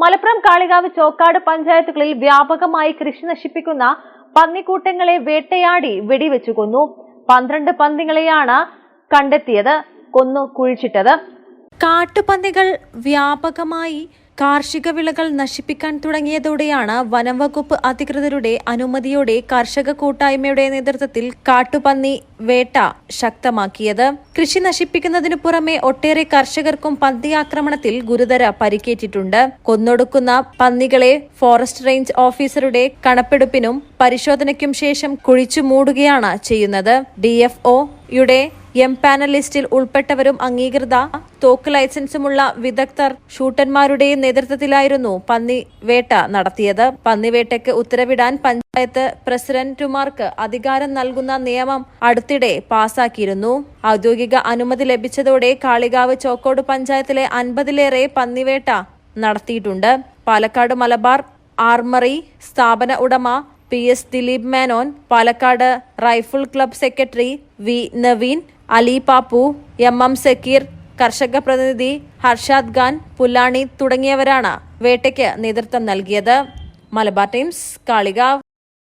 മലപ്പുറം കാളികാവ് ചോക്കാട് പഞ്ചായത്തുകളിൽ വ്യാപകമായി കൃഷി നശിപ്പിക്കുന്ന പന്നിക്കൂട്ടങ്ങളെ വേട്ടയാടി വെടിവെച്ചു കൊന്നു. പന്ത്രണ്ട് പന്നികളെയാണ് കണ്ടെത്തിയത് കൊന്നു കുഴിച്ചിട്ടത്. കാട്ടുപന്നികൾ വ്യാപകമായി കാർഷിക വിളകൾ നശിപ്പിക്കാൻ തുടങ്ങിയതോടെയാണ് വനം വകുപ്പ് അധികൃതരുടെ അനുമതിയോടെ കർഷക കൂട്ടായ്മയുടെ നേതൃത്വത്തിൽ കാട്ടുപന്നി വേട്ട ശക്തമാക്കിയത്. കൃഷി നശിപ്പിക്കുന്നതിനു പുറമെ ഒട്ടേറെ കർഷകർക്കും പന്നി ആക്രമണത്തിൽ ഗുരുതര പരിക്കേറ്റിട്ടുണ്ട്. കൊന്നൊടുക്കുന്ന പന്നികളെ ഫോറസ്റ്റ് റേഞ്ച് ഓഫീസറുടെ കണപ്പെടുപ്പിനും പരിശോധനയ്ക്കും ശേഷം കുഴിച്ചു മൂടുകയാണ് ചെയ്യുന്നത്. ഡിഎഫ്ഒ യുടെ എം പാനൽ ലിസ്റ്റിൽ ഉൾപ്പെട്ടവരും അംഗീകൃത തോക്ക് ലൈസൻസുമുള്ള വിദഗ്ധർ ഷൂട്ടന്മാരുടെയും നേതൃത്വത്തിലായിരുന്നു പന്നിവേട്ട നടത്തിയത്. പന്നിവേട്ടയ്ക്ക് ഉത്തരവിടാൻ പഞ്ചായത്ത് പ്രസിഡന്റുമാർക്ക് അധികാരം നൽകുന്ന നിയമം അടുത്തിടെ പാസാക്കിയിരുന്നു. ഔദ്യോഗിക അനുമതി ലഭിച്ചതോടെ കാളികാവ് ചോക്കോട് പഞ്ചായത്തിലെ അൻപതിലേറെ പന്നിവേട്ട നടത്തിയിട്ടുണ്ട്. പാലക്കാട് മലബാർ ആർമറി സ്ഥാപന ഉടമ P S Dileep Menon Palakkad rifle club secretary V Naveen Ali Pappu M M Zakir കർഷക പ്രതിനിധി ഹർഷാദ് ഖാൻ പുല്ലാണി തുടങ്ങിയവരാണ് വേട്ടയ്ക്ക് നേതൃത്വം നൽകിയത്. മലബാർ ടൈംസ് കാളികാവ്.